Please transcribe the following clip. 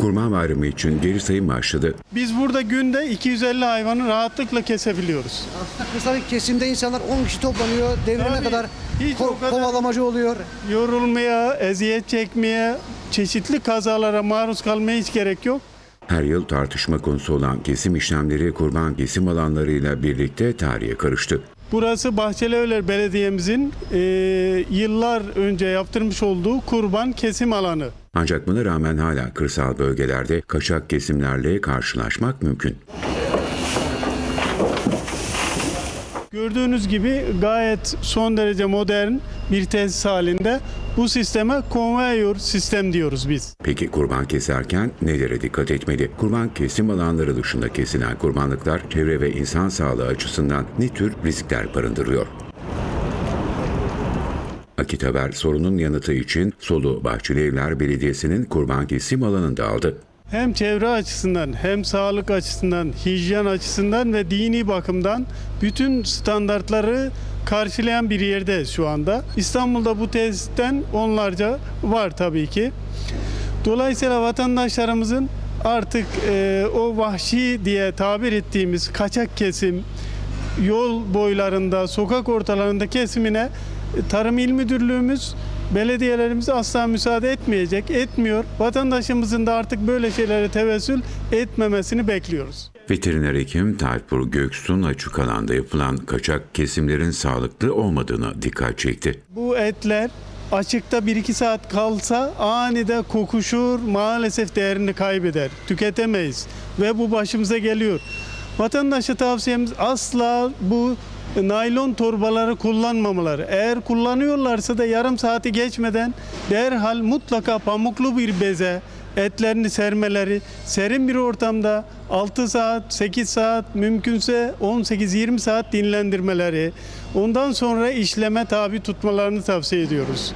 Kurban Bayramı için geri sayım başladı. Biz burada günde 250 hayvanı rahatlıkla kesebiliyoruz. Aslında kısa bir kesimde insanlar 10 kişi toplanıyor. Devrine Tabii, kadar hiç ko- o kadar- kovalamacı oluyor. Yorulmaya, eziyet çekmeye, çeşitli kazalara maruz kalmaya hiç gerek yok. Her yıl tartışma konusu olan kesim işlemleri kurban kesim alanlarıyla birlikte tarihe karıştı. Burası Bahçelievler Belediye'mizin e, yıllar önce yaptırmış olduğu kurban kesim alanı. Ancak buna rağmen hala kırsal bölgelerde kaçak kesimlerle karşılaşmak mümkün. Gördüğünüz gibi gayet son derece modern bir tesis halinde. Bu sisteme konveyör sistem diyoruz biz. Peki kurban keserken nelere dikkat etmeli? Kurban kesim alanları dışında kesilen kurbanlıklar çevre ve insan sağlığı açısından ne tür riskler barındırıyor? Akit Haber sorunun yanıtı için Solu Bahçelievler Belediyesi'nin kurban kesim alanında aldı. Hem çevre açısından hem sağlık açısından, hijyen açısından ve dini bakımdan bütün standartları karşılayan bir yerdeyiz şu anda. İstanbul'da bu tesisten onlarca var tabii ki. Dolayısıyla vatandaşlarımızın artık e, o vahşi diye tabir ettiğimiz kaçak kesim, yol boylarında, sokak ortalarında kesimine e, Tarım İl Müdürlüğümüz, belediyelerimiz asla müsaade etmeyecek, etmiyor. Vatandaşımızın da artık böyle şeylere tevessül etmemesini bekliyoruz. Veteriner hekim Tayfur Göksun açık alanda yapılan kaçak kesimlerin sağlıklı olmadığına dikkat çekti. Bu etler açıkta 1-2 saat kalsa anide kokuşur, maalesef değerini kaybeder. Tüketemeyiz ve bu başımıza geliyor. Vatandaşa tavsiyemiz asla bu naylon torbaları kullanmamaları. Eğer kullanıyorlarsa da yarım saati geçmeden derhal mutlaka pamuklu bir beze etlerini sermeleri, serin bir ortamda 6 saat, 8 saat, mümkünse 18-20 saat dinlendirmeleri, ondan sonra işleme tabi tutmalarını tavsiye ediyoruz.